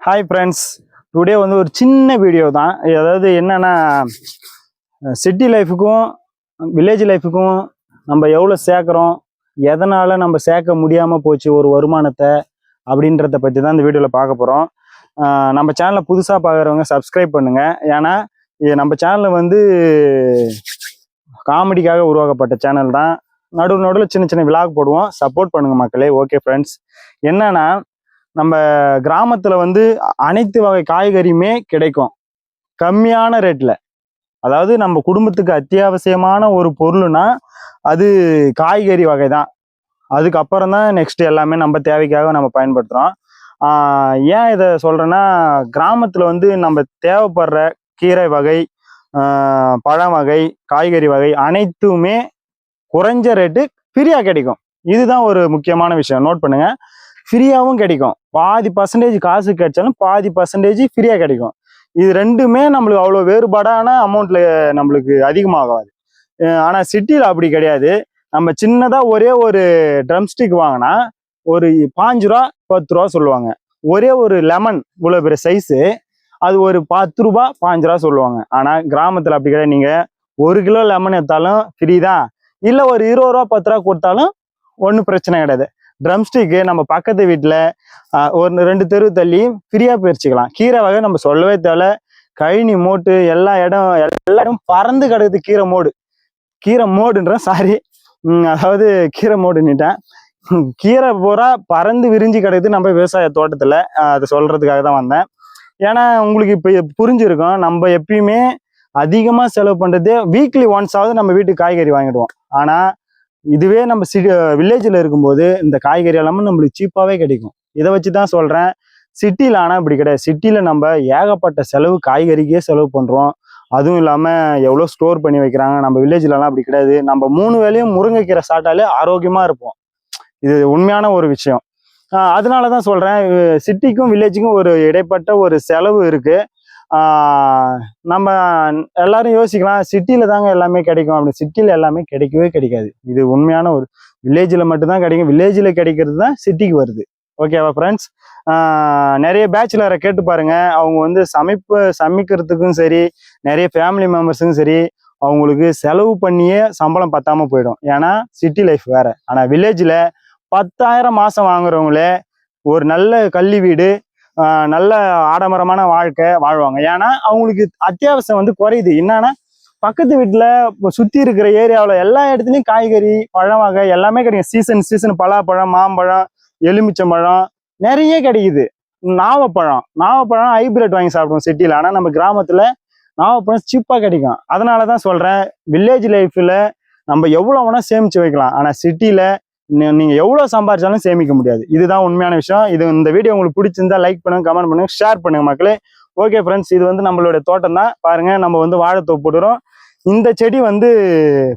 Hi friends today வந்து ஒரு சின்ன வீடியோ தான். அதாவது என்னென்னா சிட்டி லைஃபுக்கும் வில்லேஜ் லைஃபுக்கும் நம்ம எவ்வளோ சேர்க்குறோம் எதனால் நம்ம சேர்க்க முடியாமல் போச்சு ஒரு வருமானத்தை அப்படின்றத பற்றி தான் இந்த வீடியோவில் பார்க்க போகிறோம் நம்ம சேனலை புதுசாக பார்க்குறவங்க சப்ஸ்கிரைப் பண்ணுங்கள் ஏன்னா இது நம்ம சேனலில் வந்து காமெடிக்காக உருவாக்கப்பட்ட சேனல் தான். நடுவு நடுவில் சின்ன சின்ன விழாக் போடுவோம். சப்போர்ட் பண்ணுங்கள் மக்களே. ஓகே ஃப்ரெண்ட்ஸ் என்னென்னா நம்ம கிராமத்தில் வந்து அனைத்து வகை காய்கறியுமே கிடைக்கும். கம்மியான ரேட்டில் அதாவது நம்ம குடும்பத்துக்கு அத்தியாவசியமான ஒரு பொருள்னா அது காய்கறி வகை தான் அதுக்கப்புறம் தான் நெக்ஸ்ட் எல்லாமே நம்ம தேவைக்காக நம்ம பயன்படுத்துகிறோம் ஏன் இதை சொல்கிறேன்னா கிராமத்தில் வந்து நம்ம தேவைப்படுற கீரை வகை பழம் வகை காய்கறி வகை அனைத்துமே குறைஞ்ச ரேட்டு ஃப்ரீயாக கிடைக்கும். இதுதான் ஒரு முக்கியமான விஷயம். நோட் பண்ணுங்கள் ஃப்ரீயாகவும் கிடைக்கும். பாதி பர்சன்டேஜ் காசு கிடைச்சாலும் பாதி பர்சன்டேஜ் ஃப்ரீயாக கிடைக்கும். இது ரெண்டுமே நம்மளுக்கு அவ்வளோ வேறுபாடான அமௌண்ட்டில் நம்மளுக்கு அதிகமாகாது. ஆனால் சிட்டியில் அப்படி கிடையாது. நம்ம சின்னதாக ஒரே ஒரு ட்ரம் ஸ்டிக் வாங்கினா ஒரு பாஞ்சு ரூபா பத்து ரூபா சொல்லுவாங்க. ஒரே ஒரு லெமன் இவ்வளோ பெரிய சைஸு அது ஒரு பத்து ரூபா பாஞ்சு ரூபா சொல்லுவாங்க. ஆனால் கிராமத்தில் அப்படி கிடையாது. நீங்கள் ஒரு கிலோ லெமன் எடுத்தாலும் ஃப்ரீ தான். இல்லை ஒரு இருபது ரூபா பத்து ரூபா கொடுத்தாலும் ஒன்றும் பிரச்சனை கிடையாது. ட்ரம் ஸ்டிக்கு நம்ம பக்கத்து வீட்டில் ஒரு ரெண்டு தெரு தள்ளி ஃப்ரீயாக பறிச்சுக்கலாம் கீரை வகை நம்ம சொல்லவே தேவையில்ல. கழனி மோட்டு எல்லா இடம் எல்லா இடம் பறந்து கிடக்குது கீரை மோடு. கீரை மோடுன்ற சாரி அதாவது கீரை மோடுன்னுட்டேன். கீரை பூரா பறந்து விரிஞ்சு கிடக்குது நம்ம விவசாய தோட்டத்தில். அதை சொல்கிறதுக்காக தான் வந்தேன். ஏன்னா உங்களுக்கு இப்போ புரிஞ்சிருக்கும். நம்ம எப்பயுமே அதிகமாக செலவு பண்ணுறதே வீக்லி ஒன்ஸாவது நம்ம வீட்டுக்கு காய்கறி வாங்கிடுவோம். ஆனால் இதுவே நம்ம சிட்டி வில்லேஜில் இருக்கும்போது இந்த காய்கறி எல்லாமே நம்மளுக்கு சீப்பாகவே கிடைக்கும். இதை வச்சு தான் சொல்கிறேன் சிட்டியில் ஆனால் இப்படி கிடையாது. சிட்டியில் நம்ம ஏகப்பட்ட செலவு காய்கறிக்கே செலவு பண்ணுறோம் அதுவும் இல்லாமல் எவ்வளோ ஸ்டோர் பண்ணி வைக்கிறாங்க. நம்ம வில்லேஜ்லலாம் அப்படி கிடையாது. நம்ம மூணு வேளையும் முருங்கைக்கீரை சாப்பிட்டாலே ஆரோக்கியமாக இருப்போம். இது உண்மையான ஒரு விஷயம். அதனால தான் சொல்கிறேன் சிட்டிக்கும் வில்லேஜுக்கும் ஒரு இடைப்பட்ட ஒரு செலவு இருக்குது நம்ம எல்லாரும் யோசிக்கலாம் சிட்டியில் தாங்க எல்லாமே கிடைக்கும். அப்படி சிட்டியில் எல்லாமே கிடைக்கவே கிடைக்காது. இது உண்மையான ஒரு வில்லேஜில் மட்டும்தான் கிடைக்கும். வில்லேஜில் கிடைக்கிறது தான் சிட்டிக்கு வருது. ஓகேவா ஃப்ரெண்ட்ஸ் நிறைய பேச்சுலரை கேட்டு பாருங்க. அவங்க வந்து சமைப்பு சமைக்கிறதுக்கும் சரி நிறைய ஃபேமிலி மெம்பர்ஸுக்கும் சரி அவங்களுக்கு செலவு பண்ணியே சம்பளம் பத்தாம போயிடும். ஏன்னா சிட்டி லைஃப் வேற. ஆனால் வில்லேஜில் பத்தாயிரம் மாதம் வாங்குறவங்களே ஒரு நல்ல கல்வி வீடு நல்ல ஆடம்பரமான வாழ்க்கை வாழ்வாங்க. ஏன்னா அவங்களுக்கு அத்தியாவசியம் வந்து குறையுது. என்னன்னா பக்கத்து வீட்டில் இப்போ சுற்றி இருக்கிற ஏரியாவில் எல்லா இடத்துலையும் காய்கறி பழம் வகை எல்லாமே கிடைக்கும். சீசன் சீசன் பலாப்பழம் மாம்பழம் எலுமிச்சம்பழம் நிறைய கிடைக்குது. நாவப்பழம். நாவப்பழம் ஹைபிரிட் வாங்கி சாப்பிடுவோம் சிட்டியில் ஆனால் நம்ம கிராமத்தில் நாவப்பழம் சீப்பாக கிடைக்கும். அதனால தான் சொல்கிறேன் வில்லேஜ் லைஃப்பில் நம்ம எவ்வளோ வேணால் சேமித்து வைக்கலாம். ஆனால் சிட்டியில் நீங்கள் எவ்வளோ சம்பாரிச்சாலும் சேமிக்க முடியாது. இதுதான் உண்மையான விஷயம். இது இந்த வீடியோ உங்களுக்கு பிடிச்சிருந்தா லைக் பண்ணுங்க கமெண்ட் பண்ணுங்க ஷேர் பண்ணுங்க மக்களே. ஓகே ஃப்ரெண்ட்ஸ் இது வந்து நம்மளுடைய தோட்டம் தான் பாருங்க நம்ம வந்து வாழைத்தோப்பு போட்டுறோம் இந்த செடி வந்து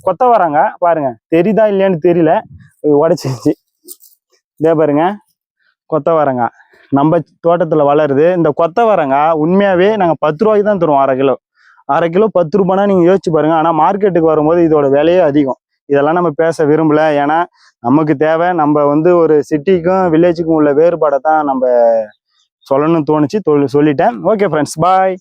கொத்தவரங்க பாருங்க. தெரியுதா இல்லையான்னு தெரியல. உடச்சிருச்சு. இதே பாருங்க கொத்தவரங்க. நம்ம தோட்டத்தில் வளருது. இந்த கொத்தவரங்க உண்மையாகவே நாங்கள் பத்து ரூபாய்க்கு தான் தருவோம் அரை கிலோ. அரை கிலோ பத்து ரூபானா நீங்கள் யோசிச்சு பாருங்கள் ஆனால் மார்க்கெட்டுக்கு வரும்போது இதோட விலையே அதிகம். இதெல்லாம் நம்ம பேச விரும்பல. ஏன்னா நமக்கு தேவை. நம்ம வந்து ஒரு சிட்டிக்கும் வில்லேஜுக்கும் உள்ள வேறுபாடை தான் நம்ம சொல்லணும்னு தோணுச்சு. சொல்லிட்டேன். Okay friends bye